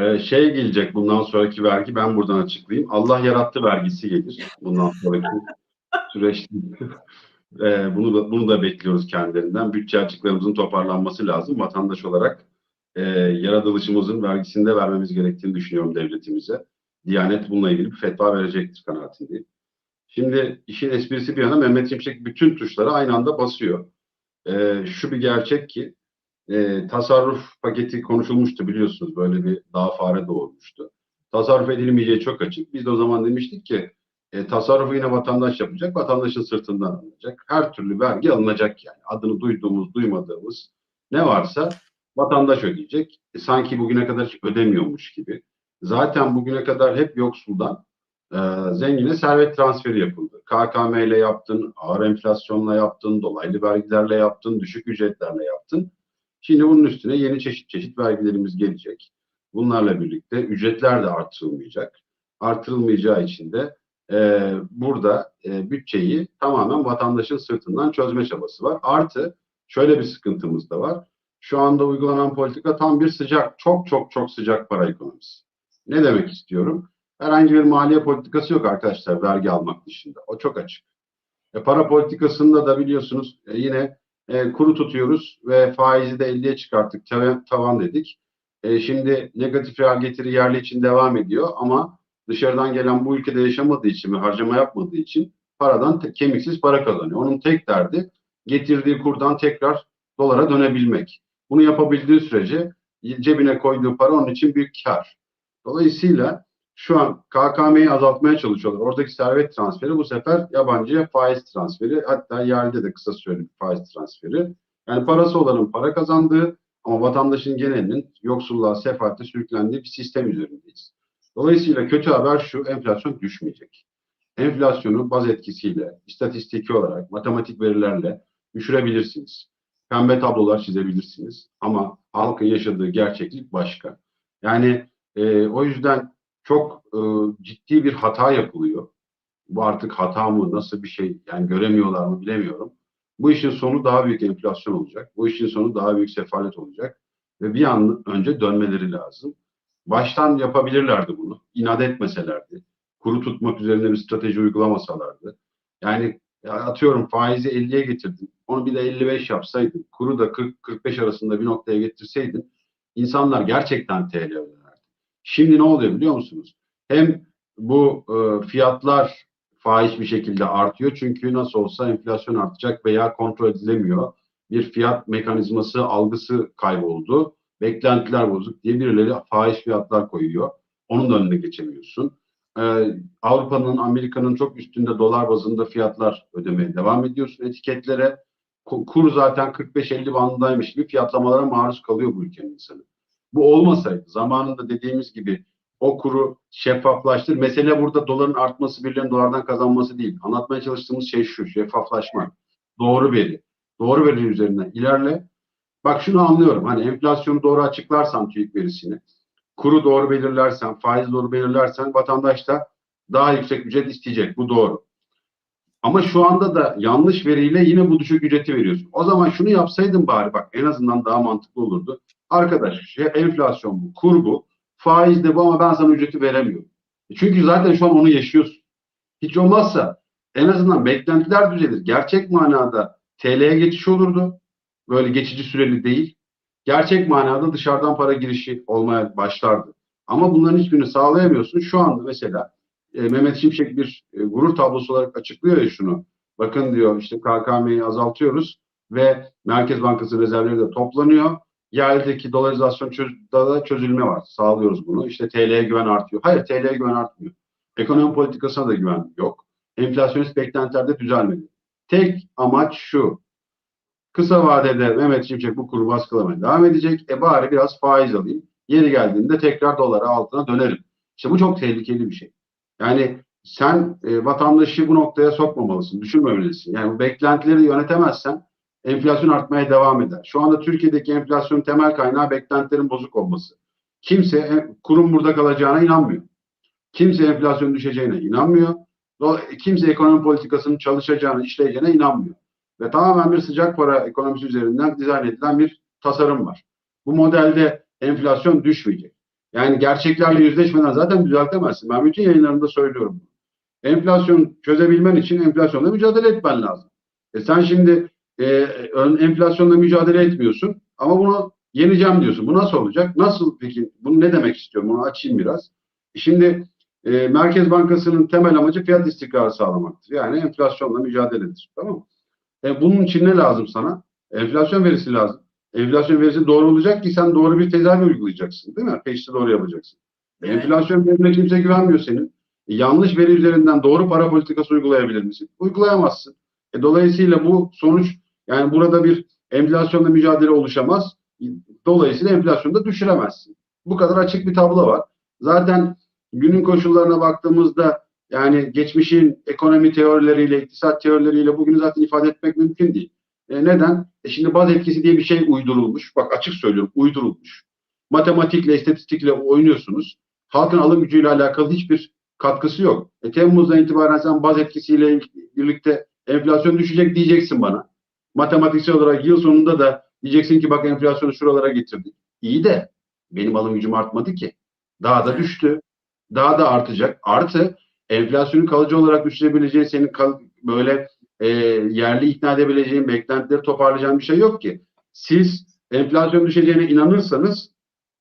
Ee, şey gelecek bundan sonraki vergi ben buradan açıklayayım. Allah yarattı vergisi gelir bundan sonraki süreçte. Ee, bunu da bunu da bekliyoruz kendilerinden. Bütçe açıklarımızın toparlanması lazım. Vatandaş olarak e, yaratılışımızın vergisini de vermemiz gerektiğini düşünüyorum devletimize. Diyanet bununla ilgili bir fetva verecektir kanaatindeyim. Şimdi işin esprisi bir yana Mehmet Şimşek bütün tuşlara aynı anda basıyor. Ee, şu bir gerçek ki e, tasarruf paketi konuşulmuştu biliyorsunuz. Böyle bir daha fare doğurmuştu. Tasarruf edilmeyeceği çok açık. Biz de o zaman demiştik ki e, tasarrufu yine vatandaş yapacak. Vatandaşın sırtından alınacak. Her türlü vergi alınacak yani. Adını duyduğumuz, duymadığımız ne varsa vatandaş ödeyecek. E, sanki bugüne kadar hiç ödemiyormuş gibi. Zaten bugüne kadar hep yoksuldan e, zengine servet transferi yapıldı. KKM ile yaptın, ağır enflasyonla yaptın, dolaylı vergilerle yaptın, düşük ücretlerle yaptın. Şimdi bunun üstüne yeni çeşit çeşit vergilerimiz gelecek. Bunlarla birlikte ücretler de artırılmayacak. Artırılmayacağı için de e, burada e, bütçeyi tamamen vatandaşın sırtından çözme çabası var. Artı şöyle bir sıkıntımız da var. Şu anda uygulanan politika tam bir sıcak, çok çok çok sıcak para ekonomisi. Ne demek istiyorum? Herhangi bir maliye politikası yok arkadaşlar vergi almak dışında. O çok açık. E, para politikasında da biliyorsunuz e, yine e, kuru tutuyoruz ve faizi de 50'ye çıkarttık, tavan, tavan dedik. E, şimdi negatif reel getiri yerli için devam ediyor ama dışarıdan gelen bu ülkede yaşamadığı için ve harcama yapmadığı için paradan te- kemiksiz para kazanıyor. Onun tek derdi getirdiği kurdan tekrar dolara dönebilmek. Bunu yapabildiği sürece cebine koyduğu para onun için büyük kar. Dolayısıyla şu an KKM'yi azaltmaya çalışıyorlar. Oradaki servet transferi bu sefer yabancıya faiz transferi. Hatta yerli de kısa süreli bir faiz transferi. Yani parası olanın para kazandığı ama vatandaşın genelinin yoksulluğa, sefalete sürüklendiği bir sistem üzerindeyiz. Dolayısıyla kötü haber şu, enflasyon düşmeyecek. Enflasyonu baz etkisiyle, istatistiki olarak, matematik verilerle düşürebilirsiniz. Pembe tablolar çizebilirsiniz. Ama halkın yaşadığı gerçeklik başka. Yani e, o yüzden çok e, ciddi bir hata yapılıyor. Bu artık hata mı, nasıl bir şey, yani göremiyorlar mı bilemiyorum. Bu işin sonu daha büyük enflasyon olacak. Bu işin sonu daha büyük sefalet olacak. Ve bir an önce dönmeleri lazım. Baştan yapabilirlerdi bunu. İnat etmeselerdi. Kuru tutmak üzerine bir strateji uygulamasalardı. Yani ya atıyorum faizi 50'ye getirdin. Onu bir de 55 yapsaydın. Kuru da 40-45 arasında bir noktaya getirseydin. insanlar gerçekten TL. Şimdi ne oluyor biliyor musunuz? Hem bu e, fiyatlar faiz bir şekilde artıyor. Çünkü nasıl olsa enflasyon artacak veya kontrol edilemiyor. Bir fiyat mekanizması, algısı kayboldu. Beklentiler bozuk diye birileri faiz fiyatlar koyuyor. Onun da önüne geçemiyorsun. Ee, Avrupa'nın, Amerika'nın çok üstünde dolar bazında fiyatlar ödemeye devam ediyorsun etiketlere. Kur zaten 45-50 bandındaymış gibi fiyatlamalara maruz kalıyor bu ülkenin insanı. Bu olmasaydı zamanında dediğimiz gibi o kuru şeffaflaştır. Mesele burada doların artması, birilerinin dolardan kazanması değil. Anlatmaya çalıştığımız şey şu, şeffaflaşma. Doğru veri. Doğru veri üzerinden ilerle. Bak şunu anlıyorum. Hani enflasyonu doğru açıklarsan TÜİK verisini, kuru doğru belirlersen, faiz doğru belirlersen vatandaş da daha yüksek ücret isteyecek. Bu doğru. Ama şu anda da yanlış veriyle yine bu düşük ücreti veriyorsun. O zaman şunu yapsaydın bari bak en azından daha mantıklı olurdu. Arkadaş şey, enflasyon bu, kur bu, faiz de bu ama ben sana ücreti veremiyorum. E çünkü zaten şu an onu yaşıyorsun. Hiç olmazsa en azından beklentiler düzelir. Gerçek manada TL'ye geçiş olurdu. Böyle geçici süreli değil. Gerçek manada dışarıdan para girişi olmaya başlardı. Ama bunların hiçbirini sağlayamıyorsun. Şu anda mesela e, Mehmet Şimşek bir e, gurur tablosu olarak açıklıyor ya şunu. Bakın diyor işte KKM'yi azaltıyoruz ve Merkez Bankası rezervleri de toplanıyor. Yerldeki dolarizasyon çöz, da çözülme var. Sağlıyoruz bunu. İşte TL'ye güven artıyor. Hayır TL'ye güven artmıyor. Ekonomi politikasına da güven yok. Enflasyonist beklentilerde düzelmedi. Tek amaç şu. Kısa vadede Mehmet Şimşek bu kuru baskılamaya devam edecek. E bari biraz faiz alayım. Yeri geldiğinde tekrar dolara altına dönerim. İşte bu çok tehlikeli bir şey. Yani sen e, vatandaşı bu noktaya sokmamalısın, düşünmemelisin. Yani beklentileri yönetemezsen enflasyon artmaya devam eder. Şu anda Türkiye'deki enflasyon temel kaynağı beklentilerin bozuk olması. Kimse e, kurum burada kalacağına inanmıyor. Kimse enflasyon düşeceğine inanmıyor. Kimse ekonomi politikasının çalışacağına, işleyeceğine inanmıyor. Ve tamamen bir sıcak para ekonomisi üzerinden dizayn edilen bir tasarım var. Bu modelde enflasyon düşmeyecek. Yani gerçeklerle yüzleşmeden zaten düzeltemezsin. Ben bütün yayınlarımda söylüyorum. Enflasyon çözebilmen için enflasyonla mücadele etmen lazım. E sen şimdi e, ön- enflasyonla mücadele etmiyorsun ama bunu yeneceğim diyorsun. Bu nasıl olacak? Nasıl peki? Bunu ne demek istiyorum? Bunu açayım biraz. Şimdi e, Merkez Bankası'nın temel amacı fiyat istikrarı sağlamaktır. Yani enflasyonla mücadeledir. Tamam mı? E, bunun için ne lazım sana? Enflasyon verisi lazım. Enflasyon verisi doğru olacak ki sen doğru bir tedavi uygulayacaksın. Değil mi? Peşte doğru yapacaksın. Evet. Enflasyon verisine kimse güvenmiyor senin. E, yanlış veri üzerinden doğru para politikası uygulayabilir misin? Uygulayamazsın. E, dolayısıyla bu sonuç yani burada bir enflasyonla mücadele oluşamaz. Dolayısıyla enflasyonu da düşüremezsin. Bu kadar açık bir tablo var. Zaten günün koşullarına baktığımızda yani geçmişin ekonomi teorileriyle, iktisat teorileriyle bugünü zaten ifade etmek mümkün değil. E, neden? E şimdi baz etkisi diye bir şey uydurulmuş. Bak açık söylüyorum uydurulmuş. Matematikle, istatistikle oynuyorsunuz. Halkın alım gücüyle alakalı hiçbir katkısı yok. E, Temmuz'dan itibaren sen baz etkisiyle birlikte enflasyon düşecek diyeceksin bana. Matematiksel olarak yıl sonunda da diyeceksin ki bak enflasyonu şuralara getirdik. İyi de benim alım gücüm artmadı ki. Daha da düştü. Daha da artacak. Artı enflasyonu kalıcı olarak düşürebileceğin senin kal- böyle e, yerli ikna edebileceğin, beklentileri toparlayacağın bir şey yok ki. Siz enflasyon düşeceğine inanırsanız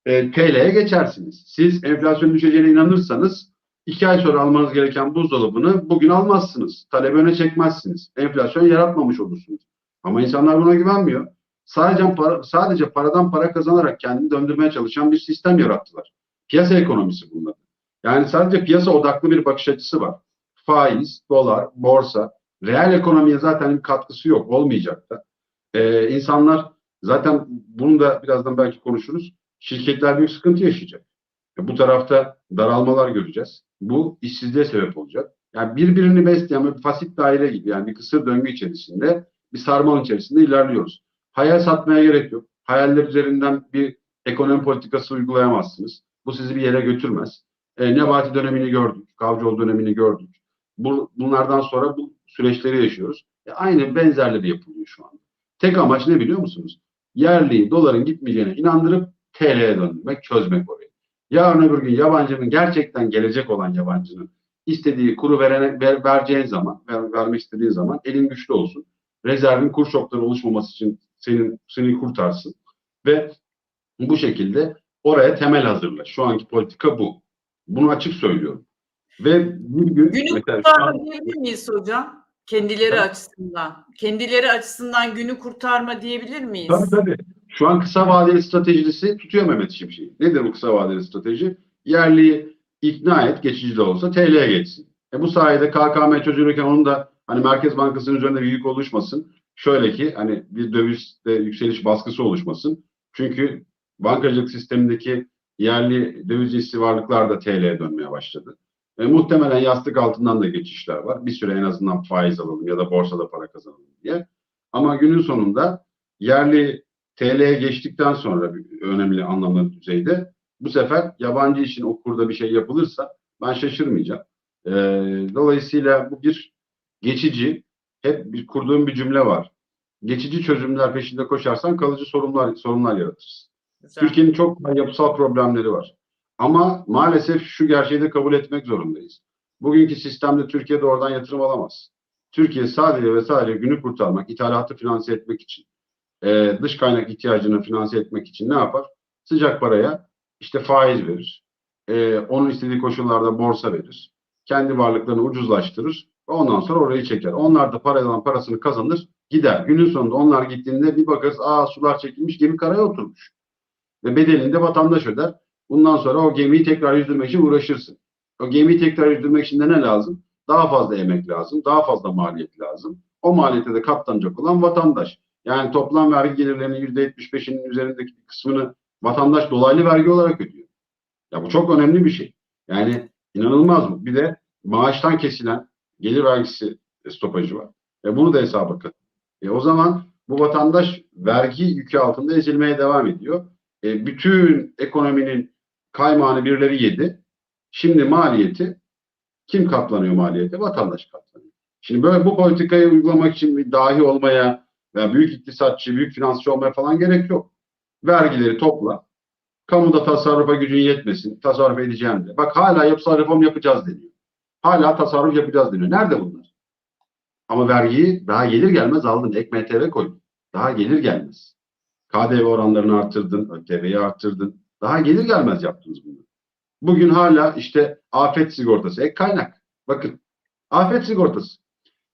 e, TL'ye geçersiniz. Siz enflasyon düşeceğine inanırsanız iki ay sonra almanız gereken buzdolabını bugün almazsınız. Talebi öne çekmezsiniz. Enflasyon yaratmamış olursunuz. Ama insanlar buna güvenmiyor. Sadece para, sadece paradan para kazanarak kendini döndürmeye çalışan bir sistem yarattılar. Piyasa ekonomisi bunlar. Yani sadece piyasa odaklı bir bakış açısı var. Faiz, dolar, borsa, reel ekonomiye zaten bir katkısı yok, olmayacak da. Ee, insanlar zaten bunu da birazdan belki konuşuruz. Şirketler büyük sıkıntı yaşayacak. Bu tarafta daralmalar göreceğiz. Bu işsizliğe sebep olacak. Yani birbirini besleyen bir fasit daire gibi yani bir kısır döngü içerisinde bir sarmalın içerisinde ilerliyoruz. Hayal satmaya gerek yok. Hayaller üzerinden bir ekonomi politikası uygulayamazsınız. Bu sizi bir yere götürmez. E, Nebati dönemini gördük. Kavcıoğlu dönemini gördük. Bu, bunlardan sonra bu süreçleri yaşıyoruz. E, aynı benzerleri yapılıyor şu anda. Tek amaç ne biliyor musunuz? Yerli doların gitmeyeceğine inandırıp TL'ye döndürmek, çözmek orayı. Yarın öbür gün yabancının gerçekten gelecek olan yabancının istediği kuru verene, ver, vereceğin zaman, ver, vermek istediğin zaman elin güçlü olsun. Rezervin kur şokları oluşmaması için senin seni kurtarsın ve bu şekilde oraya temel hazırla. Şu anki politika bu. Bunu açık söylüyorum. Ve bir gün Günü diyebilir miyiz hocam? Kendileri Evet. açısından. Kendileri açısından günü kurtarma diyebilir miyiz? Tabii tabii. Şu an kısa vadeli stratejisi tutuyor Mehmet Şimşek'i. Nedir bu kısa vadeli strateji? Yerliyi ikna et, geçici de olsa TL'ye geçsin. E bu sayede KKM çözülürken onun da hani Merkez Bankası'nın üzerinde bir yük oluşmasın. Şöyle ki hani bir dövizde yükseliş baskısı oluşmasın. Çünkü bankacılık sistemindeki yerli döviz hissi varlıklar da TL'ye dönmeye başladı. E, muhtemelen yastık altından da geçişler var. Bir süre en azından faiz alalım ya da borsada para kazanalım diye. Ama günün sonunda yerli TL'ye geçtikten sonra bir önemli anlamlı düzeyde bu sefer yabancı için o kurda bir şey yapılırsa ben şaşırmayacağım. Ee, dolayısıyla bu bir geçici, hep bir kurduğum bir cümle var. Geçici çözümler peşinde koşarsan kalıcı sorunlar sorunlar yaratırsın. Türkiye'nin çok yapısal problemleri var. Ama maalesef şu gerçeği de kabul etmek zorundayız. Bugünkü sistemde Türkiye'de oradan yatırım alamaz. Türkiye sadece ve sadece günü kurtarmak, ithalatı finanse etmek için, e, dış kaynak ihtiyacını finanse etmek için ne yapar? Sıcak paraya işte faiz verir. E, onun istediği koşullarda borsa verir. Kendi varlıklarını ucuzlaştırır. Ondan sonra orayı çeker. Onlar da paradan parasını kazanır, gider. Günün sonunda onlar gittiğinde bir bakarız, aa sular çekilmiş, gemi karaya oturmuş. Ve bedelini de vatandaş öder. Bundan sonra o gemiyi tekrar yüzdürmek için uğraşırsın. O gemiyi tekrar yüzdürmek için de ne lazım? Daha fazla emek lazım, daha fazla maliyet lazım. O maliyete de katlanacak olan vatandaş. Yani toplam vergi gelirlerinin %75'inin üzerindeki kısmını vatandaş dolaylı vergi olarak ödüyor. Ya bu çok önemli bir şey. Yani inanılmaz bu. Bir de maaştan kesilen gelir vergisi stopajı var. E bunu da hesaba katın. E o zaman bu vatandaş vergi yükü altında ezilmeye devam ediyor. E bütün ekonominin kaymağını birileri yedi. Şimdi maliyeti kim katlanıyor maliyete? Vatandaş katlanıyor. Şimdi böyle bu politikayı uygulamak için bir dahi olmaya veya büyük iktisatçı, büyük finansçı olmaya falan gerek yok. Vergileri topla, Kamuda tasarrufa gücün yetmesin. Tasarruf edeceğim de. Bak hala yapısal reform yapacağız deniyor. Hala tasarruf yapacağız deniyor. Nerede bunlar? Ama vergiyi daha gelir gelmez aldın. Ek MTV koydun. Daha gelir gelmez. KDV oranlarını arttırdın. ÖTV'yi arttırdın. Daha gelir gelmez yaptınız bunu. Bugün hala işte afet sigortası. Ek kaynak. Bakın. Afet sigortası.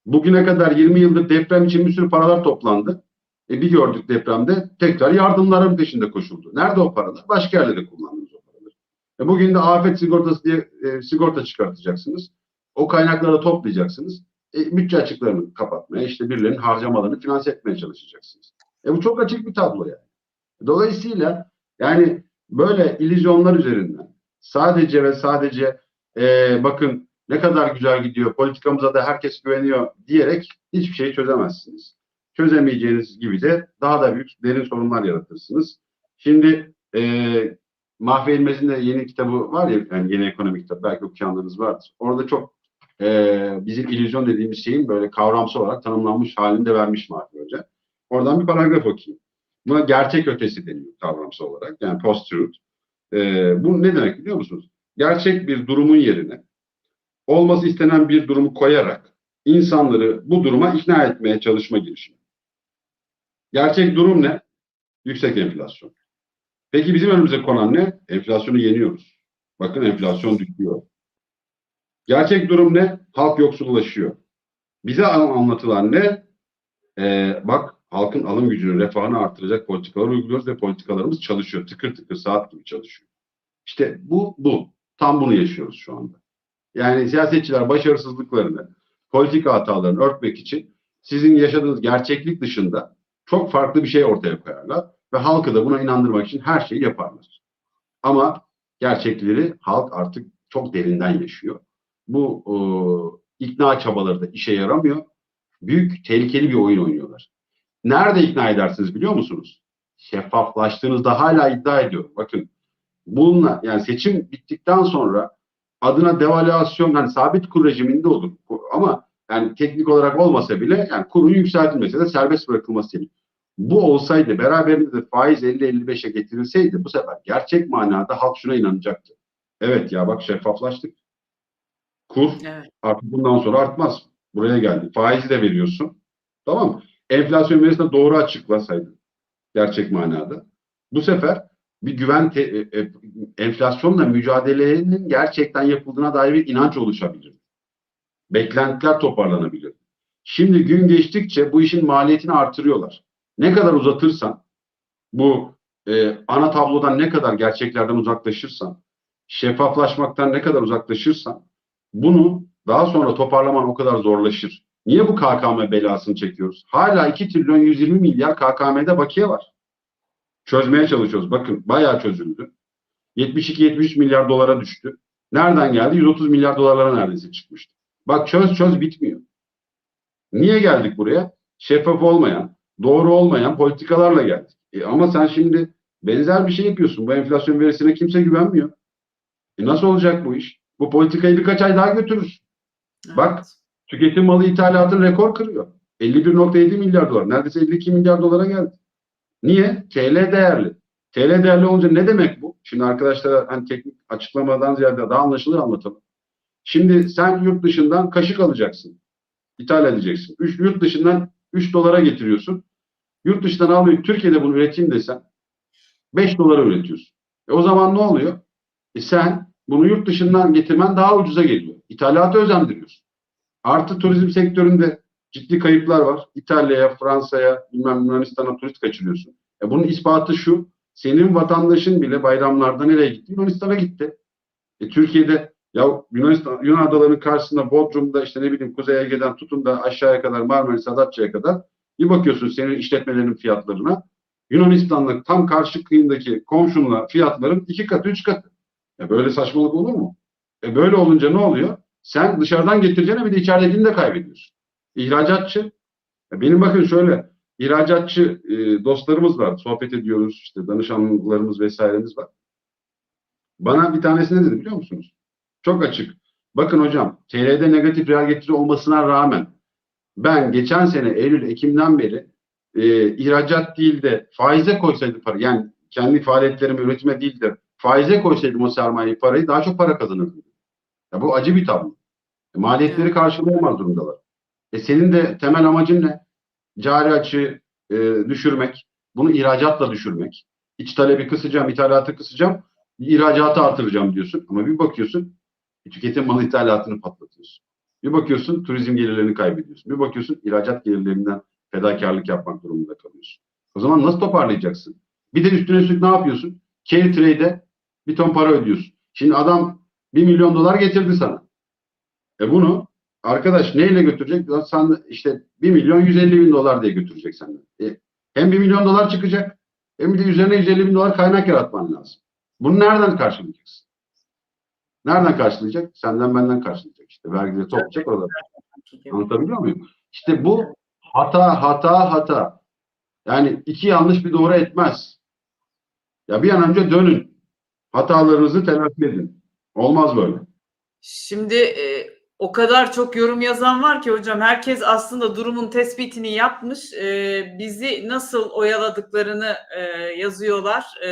Bugüne kadar 20 yıldır deprem için bir sürü paralar toplandı. E bir gördük depremde tekrar yardımların peşinde koşuldu. Nerede o paralar? Başka yerlerde paraları. E bugün de afet sigortası diye e, sigorta çıkartacaksınız. O kaynakları toplayacaksınız. E, bütçe açıklarını kapatmaya, işte birilerinin harcamalarını finanse etmeye çalışacaksınız. E bu çok açık bir tablo yani. Dolayısıyla yani böyle illüzyonlar üzerinden sadece ve sadece e, bakın ne kadar güzel gidiyor, politikamıza da herkes güveniyor diyerek hiçbir şey çözemezsiniz. Çözemeyeceğiniz gibi de daha da büyük derin sorunlar yaratırsınız. Şimdi e, İlmez'in de yeni kitabı var ya, yani yeni ekonomi kitabı, belki okuyanlarınız vardır. Orada çok e, bizim illüzyon dediğimiz şeyin böyle kavramsal olarak tanımlanmış halinde vermiş Mahve Hoca. Oradan bir paragraf okuyayım. Buna gerçek ötesi deniyor kavramsal olarak. Yani post-truth. E, bu ne demek biliyor musunuz? Gerçek bir durumun yerine olması istenen bir durumu koyarak insanları bu duruma ikna etmeye çalışma girişimi. Gerçek durum ne? Yüksek enflasyon. Peki bizim önümüze konan ne? Enflasyonu yeniyoruz. Bakın enflasyon düşüyor. Gerçek durum ne? Halk yoksullaşıyor. Bize anlatılan ne? Ee, bak halkın alım gücünü, refahını artıracak politikalar uyguluyoruz ve politikalarımız çalışıyor. Tıkır tıkır saat gibi çalışıyor. İşte bu, bu. Tam bunu yaşıyoruz şu anda. Yani siyasetçiler başarısızlıklarını, politika hatalarını örtmek için sizin yaşadığınız gerçeklik dışında çok farklı bir şey ortaya koyarlar ve halkı da buna inandırmak için her şeyi yaparlar. Ama gerçekleri halk artık çok derinden yaşıyor. Bu e, ikna çabaları da işe yaramıyor. Büyük tehlikeli bir oyun oynuyorlar. Nerede ikna edersiniz biliyor musunuz? Şeffaflaştığınızda hala iddia ediyorum. Bakın bununla yani seçim bittikten sonra adına devalüasyon yani sabit kur rejiminde olur. Ama yani teknik olarak olmasa bile yani kurun yükseltilmesi de serbest bırakılması gerekiyor. Bu olsaydı beraberinde de faiz 50-55'e getirilseydi bu sefer gerçek manada halk şuna inanacaktı. Evet ya bak şeffaflaştık. Kur Evet. artık bundan sonra artmaz. Buraya geldi. Faizi de veriyorsun. Tamam mı? Enflasyon verisini doğru açıklasaydın gerçek manada. Bu sefer bir güven te, e, e, enflasyonla mücadelenin gerçekten yapıldığına dair bir inanç oluşabilir. Beklentiler toparlanabilir. Şimdi gün geçtikçe bu işin maliyetini artırıyorlar. Ne kadar uzatırsan bu e, ana tablodan ne kadar gerçeklerden uzaklaşırsan, şeffaflaşmaktan ne kadar uzaklaşırsan bunu daha sonra toparlaman o kadar zorlaşır. Niye bu KKM belasını çekiyoruz? Hala 2 trilyon 120 milyar KKM'de bakiye var. Çözmeye çalışıyoruz. Bakın bayağı çözüldü. 72-73 milyar dolara düştü. Nereden geldi? 130 milyar dolarlara neredeyse çıkmıştı. Bak çöz çöz bitmiyor. Niye geldik buraya? Şeffaf olmayan, doğru olmayan politikalarla geldik. E ama sen şimdi benzer bir şey yapıyorsun. Bu enflasyon verisine kimse güvenmiyor. E nasıl olacak bu iş? Bu politikayı birkaç ay daha götürür. Bak, Evet. Tüketim malı ithalatın rekor kırıyor. 51.7 milyar dolar. Neredeyse 52 milyar dolara geldi. Niye? TL değerli. TL değerli olunca ne demek bu? Şimdi arkadaşlar hani teknik açıklamadan ziyade daha anlaşılır anlatalım. Şimdi sen yurt dışından kaşık alacaksın. İthal edeceksin. Üç, yurt dışından 3 dolara getiriyorsun. Yurt dışından almayıp Türkiye'de bunu üreteyim desen 5 dolara üretiyorsun. E o zaman ne oluyor? E sen bunu yurt dışından getirmen daha ucuza geliyor. İthalatı özendiriyorsun. Artı turizm sektöründe ciddi kayıplar var. İtalya'ya, Fransa'ya, bilmem Yunanistan'a turist kaçırıyorsun. E bunun ispatı şu. Senin vatandaşın bile bayramlarda nereye gitti? Yunanistan'a gitti. E Türkiye'de ya Yunanistan, Yunan adalarının karşısında Bodrum'da işte ne bileyim Kuzey Ege'den tutun da aşağıya kadar Marmaris, Datça'ya kadar bir bakıyorsun senin işletmelerinin fiyatlarına. Yunanistan'la tam karşı kıyındaki komşunla fiyatların iki katı, üç katı. E böyle saçmalık olur mu? E böyle olunca ne oluyor? Sen dışarıdan getireceğine bir de içeridekini de kaybediyorsun. İhracatçı. e Benim bakın şöyle ihracatçı e, dostlarımız var. Sohbet ediyoruz. işte danışanlarımız vesairemiz var. Bana bir tanesi ne dedi biliyor musunuz? Çok açık. Bakın hocam TL'de negatif reel getiri olmasına rağmen ben geçen sene Eylül Ekim'den beri e, ihracat değil de faize koysaydı para yani kendi faaliyetlerimi üretime değil de faize koysaydım o sermayeyi parayı daha çok para kazanırdım. Ya bu acı bir tablo. E, maliyetleri karşılayamaz durumdalar. E senin de temel amacın ne? Cari açığı e, düşürmek, bunu ihracatla düşürmek. İç talebi kısacağım, ithalatı kısacağım, ihracatı artıracağım diyorsun. Ama bir bakıyorsun tüketim malı ithalatını patlatıyorsun. Bir bakıyorsun turizm gelirlerini kaybediyorsun. Bir bakıyorsun ihracat gelirlerinden fedakarlık yapmak durumunda kalıyorsun. O zaman nasıl toparlayacaksın? Bir de üstüne üstlük ne yapıyorsun? Carry trade'e bir ton para ödüyorsun. Şimdi adam 1 milyon dolar getirdi sana. E bunu arkadaş neyle götürecek? Sen işte 1 milyon 150 bin dolar diye götürecek senden. E, hem 1 milyon dolar çıkacak hem de üzerine 150 bin dolar kaynak yaratman lazım. Bunu nereden karşılayacaksın? Nereden karşılayacak? Senden benden karşılayacak işte. Vergileri toplayacak orada. Anlatabiliyor muyum? İşte bu hata hata hata. Yani iki yanlış bir doğru etmez. Ya bir an önce dönün. Hatalarınızı telafi edin. Olmaz böyle. Şimdi e, o kadar çok yorum yazan var ki hocam herkes aslında durumun tespitini yapmış. E, bizi nasıl oyaladıklarını e, yazıyorlar. E,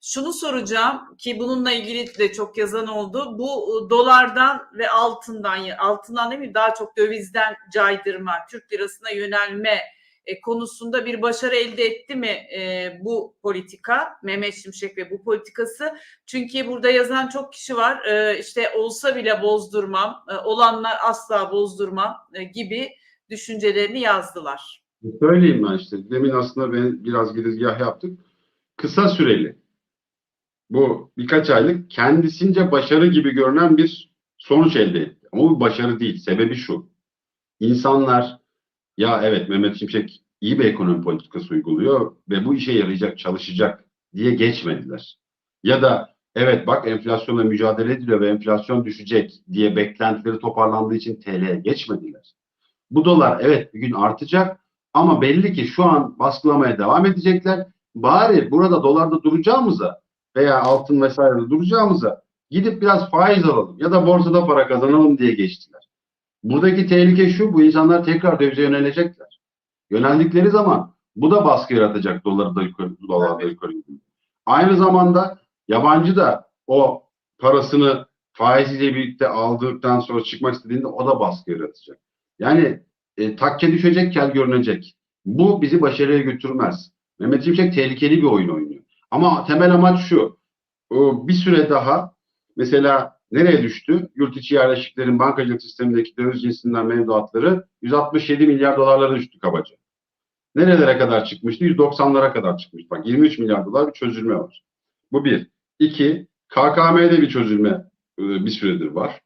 şunu soracağım ki bununla ilgili de çok yazan oldu. Bu e, dolardan ve altından, altından değil mi daha çok dövizden caydırma, Türk lirasına yönelme e, konusunda bir başarı elde etti mi e, bu politika, Mehmet Şimşek ve bu politikası? Çünkü burada yazan çok kişi var. E, işte olsa bile bozdurmam, e, olanlar asla bozdurmam gibi düşüncelerini yazdılar. Söyleyeyim ben işte. Demin aslında ben biraz girizgah yaptık. Kısa süreli. Bu birkaç aylık kendisince başarı gibi görünen bir sonuç elde etti. Ama bu başarı değil. Sebebi şu. İnsanlar ya evet Mehmet Şimşek iyi bir ekonomi politikası uyguluyor ve bu işe yarayacak, çalışacak diye geçmediler. Ya da evet bak enflasyonla mücadele ediliyor ve enflasyon düşecek diye beklentileri toparlandığı için TL'ye geçmediler. Bu dolar evet bir gün artacak ama belli ki şu an baskılamaya devam edecekler. Bari burada dolarda duracağımıza veya altın vesairede duracağımıza gidip biraz faiz alalım ya da borsada para kazanalım diye geçtiler. Buradaki tehlike şu, bu insanlar tekrar dövize yönelecekler. Yöneldikleri zaman bu da baskı yaratacak doları da yukarı, dolarda yukarı. Aynı zamanda yabancı da o parasını faiziyle birlikte aldıktan sonra çıkmak istediğinde o da baskı yaratacak. Yani e, takke düşecek, kel görünecek. Bu bizi başarıya götürmez. Mehmet Şimşek tehlikeli bir oyun oynuyor. Ama temel amaç şu. O bir süre daha mesela nereye düştü? Yurt içi yerleşiklerin bankacılık sistemindeki döviz cinsinden mevduatları 167 milyar dolarlara düştü kabaca. Nerelere kadar çıkmıştı? 190'lara kadar çıkmış. Bak 23 milyar dolar bir çözülme var. Bu bir. İki, KKM'de bir çözülme e, bir süredir var.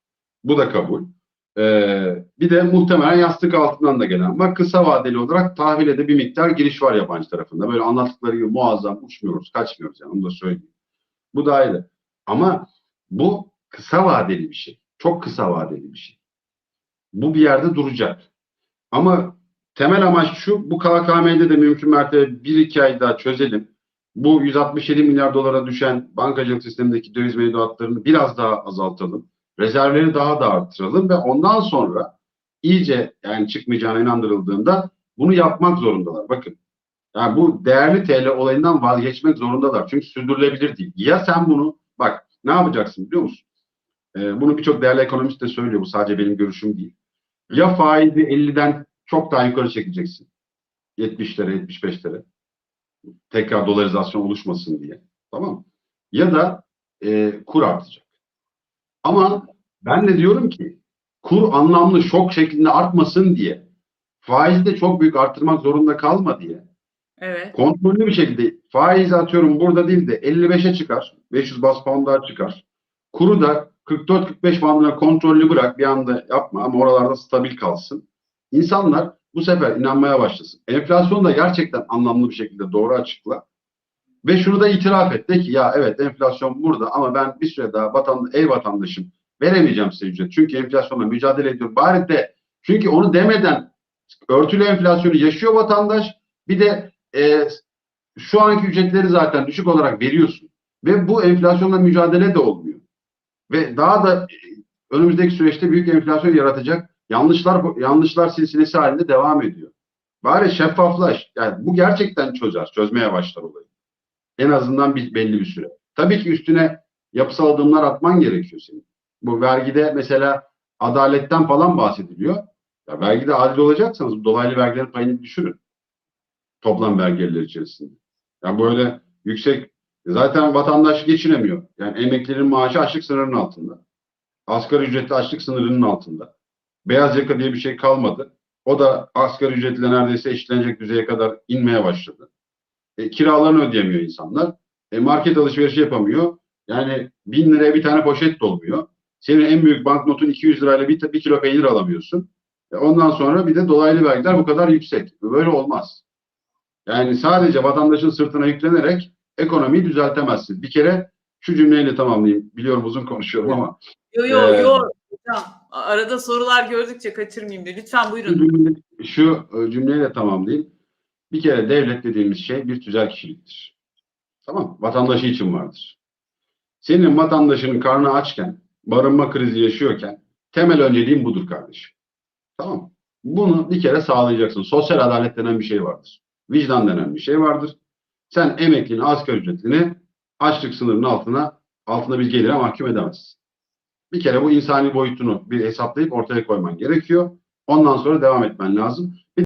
Bu da kabul. Ee, bir de muhtemelen yastık altından da gelen var. Kısa vadeli olarak tahvile de bir miktar giriş var yabancı tarafında. Böyle anlattıkları gibi muazzam uçmuyoruz, kaçmıyoruz yani onu da söyleyeyim. Bu da ayrı. Ama bu kısa vadeli bir şey. Çok kısa vadeli bir şey. Bu bir yerde duracak. Ama temel amaç şu, bu KKM'de de mümkün mertebe 1-2 ay daha çözelim. Bu 167 milyar dolara düşen bankacılık sistemindeki döviz mevduatlarını biraz daha azaltalım. Rezervleri daha da arttıralım ve ondan sonra iyice yani çıkmayacağına inandırıldığında bunu yapmak zorundalar. Bakın yani bu değerli TL olayından vazgeçmek zorundalar. Çünkü sürdürülebilir değil. Ya sen bunu bak ne yapacaksın biliyor musun? Ee, bunu birçok değerli ekonomist de söylüyor. Bu sadece benim görüşüm değil. Ya faizi 50'den çok daha yukarı çekeceksin. 70'lere, 75'lere. Tekrar dolarizasyon oluşmasın diye. Tamam mı? Ya da e, kur artacak. Ama ben de diyorum ki kur anlamlı şok şeklinde artmasın diye faizi de çok büyük arttırmak zorunda kalma diye Evet. kontrollü bir şekilde faiz atıyorum burada değil de 55'e çıkar. 500 bas puan daha çıkar. Kuru da 44-45 bandına kontrollü bırak bir anda yapma ama oralarda stabil kalsın. İnsanlar bu sefer inanmaya başlasın. Enflasyonu da gerçekten anlamlı bir şekilde doğru açıkla. Ve şunu da itiraf et. De ki ya evet enflasyon burada ama ben bir süre daha vatan, ev vatandaşım veremeyeceğim size ücret. Çünkü enflasyonla mücadele ediyorum. Bari de çünkü onu demeden örtülü enflasyonu yaşıyor vatandaş. Bir de e, şu anki ücretleri zaten düşük olarak veriyorsun. Ve bu enflasyonla mücadele de olmuyor. Ve daha da e, önümüzdeki süreçte büyük enflasyon yaratacak yanlışlar yanlışlar silsilesi halinde devam ediyor. Bari şeffaflaş. Yani bu gerçekten çözer, çözmeye başlar olayı. En azından bir, belli bir süre. Tabii ki üstüne yapısal adımlar atman gerekiyor senin. Bu vergide mesela adaletten falan bahsediliyor. Ya vergide adil olacaksanız dolaylı vergilerin payını düşürün. Toplam vergi gelirleri içerisinde. Yani böyle yüksek zaten vatandaş geçinemiyor. Yani emeklilerin maaşı açlık sınırının altında. Asgari ücretli açlık sınırının altında. Beyaz yaka diye bir şey kalmadı. O da asgari ücretle neredeyse eşitlenecek düzeye kadar inmeye başladı. E, kiralarını ödeyemiyor insanlar. E, market alışverişi yapamıyor. Yani bin liraya bir tane poşet dolmuyor. Senin en büyük banknotun 200 lirayla bir, bir kilo peynir alamıyorsun. E, ondan sonra bir de dolaylı vergiler bu kadar yüksek. Böyle olmaz. Yani sadece vatandaşın sırtına yüklenerek ekonomiyi düzeltemezsin. Bir kere şu cümleyle tamamlayayım. Biliyorum uzun konuşuyorum ama Yo yo Ee, yo hocam arada sorular gördükçe kaçırmayayım diye. Lütfen şu, buyurun. cümle, şu e, cümleyle tamamlayayım. Bir kere devlet dediğimiz şey bir tüzel kişiliktir. Tamam Vatandaşı için vardır. Senin vatandaşının karnı açken, barınma krizi yaşıyorken temel önceliğin budur kardeşim. Tamam? Bunu bir kere sağlayacaksın. Sosyal adalet denen bir şey vardır. Vicdan denen bir şey vardır. Sen emeklinin asgari ücretini açlık sınırının altına altında bir gelire mahkum edemezsin. Bir kere bu insani boyutunu bir hesaplayıp ortaya koyman gerekiyor. Ondan sonra devam etmen lazım.